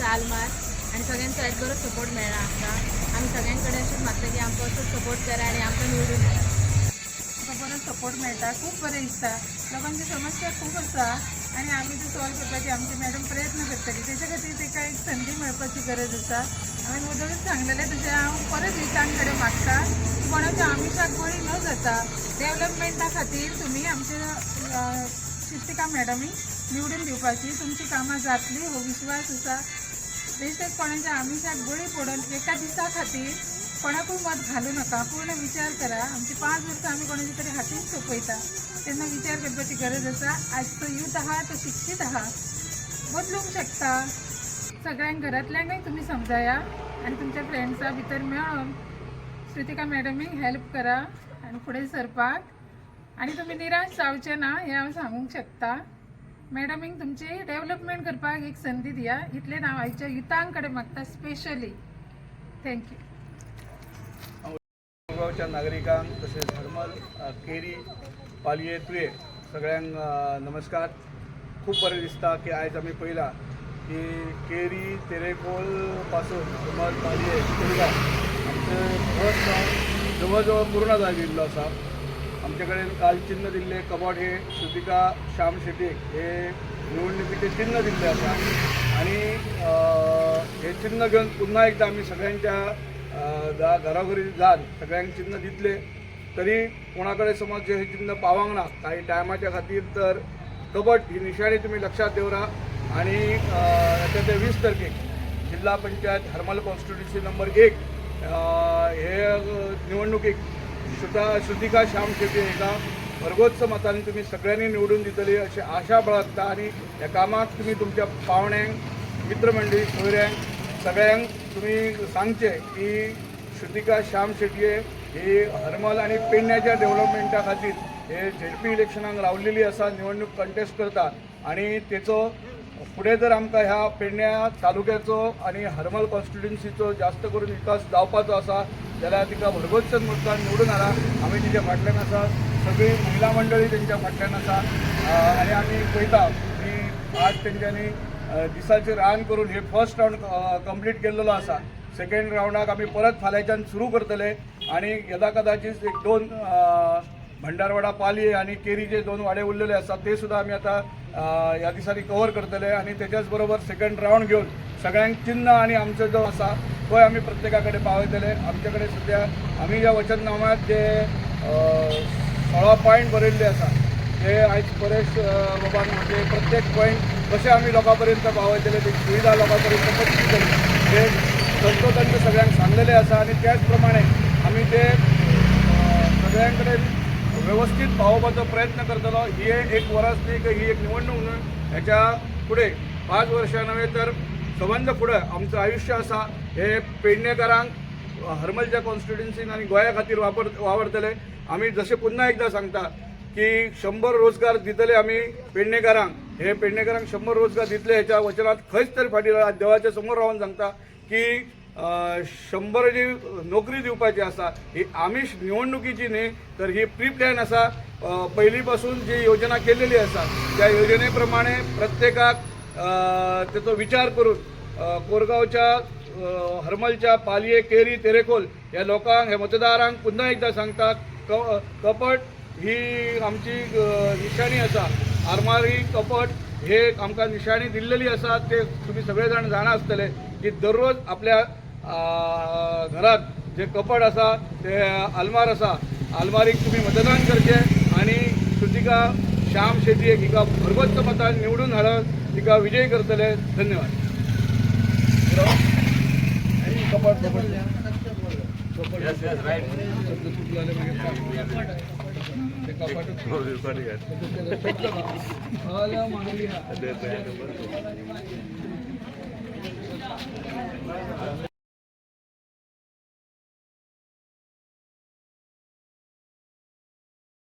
चाल मार आणि सगळ्यांचा एक बरोच सपोर्ट मेळ्ळा आमकां आमी सगळ्यां कडेन अशेंच मागता की आमकां असोच सपोर्ट करा आणि आमकां निवडून हाडा आमकां बरो सपोर्ट मेळटा खूब बरें दिसता. लोकांची समस्या खूब आसा आनी आमी ते सॉल्व करपाची आमची मॅडम प्रयत्न करतली तेच्या खातीर ताका एक संदी मेळपाची गरज आसा हांवें मुदळूच सांगलेलें तशें हांव परत विचान कडेन मागता. कोणाच्या आमिशाक बळी न जाता डेव्हलपमेंटा खातीर तुमी आमच्या शिक्षिका मॅडमी निवडून दिवपाची तुमची कामां जातली हो विश्वास आसा बेश्टेच कोणाच्या आमिशाक बळी पडून एका दिसा खातीर कोणाकूय मत घालू नका. पूर्ण विचार करा. आमची पांच वर्सां आमी कोणाच्या तरी हातीन सोंपयता तेन्ना विचार करपाची गरज आसा आजचो यूथ आहा तो शिक्षीत आहा. बदलूंक शकता. सगळ्यांक घरांतल्यांकूय तुमी समजाया. आनी तुमच्या फ्रेंड्सा भितर मेळोन श्रुतिका मॅडमीक हेल्प करा. आनी फुडें सरपाक आनी तुमी निराश जावचे ना हें हांव सांगूंक शकता. मॅडमीक तुमची डेवलपमेंट करपाक एक संदी दिया. इतले हांव आयच्या युथां कडेन मागता स्पेशली थँक्यू गांवच्या नागरिकांक तसेच हरमल केरी पालये तुये सगळ्यांक नमस्कार. खूप बरें दिसता की आयज आमी पळयला की केरी तेरेकोलपासून हरमल पालये आमचे आमचें फर्स्ट रावंड जवळ जवळ पूर्ण जाल्लो आसा आमचे कडेन काल चिन्ह दिल्ले कबॉट हे श्रुतिका श्याम शेटे हे निवडणुकीचे चिन्ह दिले आसा आणि हे चिन्ह घेवन पुन्हा एकदा आमी सगळ्यांच्या जा घराघरी जाल सगळ्यांक चिन्ह दितले तरी कोणाकडे समज जे हे चिन्ह पावंक ना काही टायमाच्या खातीर तर कबट ही निशाणी तुम्ही लक्षात दवरा आणि अ, ते वीस तारखेक जिल्हा पंचायत हर्मल कॉन्स्टिट्युन्सी नंबर एक हे अ, निवडणुकीक श्रुता श्रुतिका श्याम शेट्टी एका भरगोच्च मतांनी तुम्ही सगळ्यांनी निवडून दितली अशी आशा बाळगता आणि या कामाक तुम्ही तुमच्या पावण्यांक मित्रमंडळी सोयऱ्यांक सगळ्यांक तुम्ही सांगचे की श्रुतिका श्याम शेटये ही हरमल आणि पेडण्याच्या डेव्हलपमेंटा खातीर हे झेडपी इलेक्शनाक रावलेली आसा निवडणूक कंटेस्ट करता आणि तेचो फुडें जर आमकां ह्या पेडण्या तालुक्याचो आनी हरमल कॉन्स्टिट्युएन्सीचो जास्त करून विकास जावपाचो आसा जाल्यार तिका भरगोच्च मतदान निवडून हाडा आमी तिच्या फाटल्यान आसा सगळी महिला मंडळी तेंच्या फाटल्यान आसा आनी आमी पळयता की आज तेंच्यांनी दिसाचे रान करून हे फर्स्ट रावंड कंप्लीट केल्लो आसा सेकंड रावंडाक आमी परत फाल्यांच्यान सुरू करतले. आनी यदा कदाचित एक दोन भंडारवाडा पाली आणि केरीचे दोन वाडे उरलेले असतात ते सुद्धा आम्ही आता ह्या दिसांनी कव्हर करतले आणि त्याच्याच बरोबर सेकंड राऊंड घेऊन सगळ्यांक चिन्ह आणि आमचो जो आसा तो आम्ही प्रत्येकाकडे पावयतले आमच्याकडे सध्या आम्ही ज्या वचननाम्यात जे सोळा पॉयंट बरयल्ले आसा ते आयज परेश अ, बाबान म्हणजे प्रत्येक पॉयंट कसे आमी लोकां पर्यंत पावयतले ती सुविधा लोकां पर्यंत कशी दितली हे तंतोतंत सगळ्यांक सांगलेले आसा आणि त्याच प्रमाणे आम्ही ते सगळ्यांकडे व्यवस्थित पावोवपाचो प्रयत्न करतलो ही एक वरस न्ही की ही एक निवडणूक न्हय ह्याच्या पुढे पाच वर्षां नव्हे तर संबंध पुढे आमचं आयुष्य आसा हे पेडणेकारांक हरमलच्या कॉन्स्टिट्युएन्सीन आणि गोंया खातीर वापर वावरतले. आमी जशें पुन्हा एकदा सांगता की शंभर रोजगार दितले आमी पेडणेकारांक. हे पेडणेकारांक शंभर रोजगार दितले ह्याच्या वचनात खंयच तरी फाटी देवाच्या समोर रावन सांगता की शंभर जी नोकरी दिवपाची आसा ही आमीश निवडणुकीची न्ही तर ही प्री प्लॅन आसा पहिलीपासून जी योजना केलेली आसा त्या योजने प्रमाणे प्रत्येकाक अ, त्याचो विचार करून कोरगावच्या हरमलच्या पालये केरी तेरेकोल ह्या लोकांक ह्या मतदारांक पुन्हा एकदा सांगता क कपट ही आमची निशाणी आसा. आरमारी कपट हे आमकां निशाणी दिल्लेली आसा ते तुम्ही सगळे जाण जाणा आसतले की दररोज आपल्या घरात जे कपड आसा ते आलमार आसा आलमारीक तुम्ही मतदान करचे आणि श्रुतिका श्याम शेट्टी हिका भरगोच्च मतान निवडून हाडत तिका विजय करतले. धन्यवाद. कपड कपड.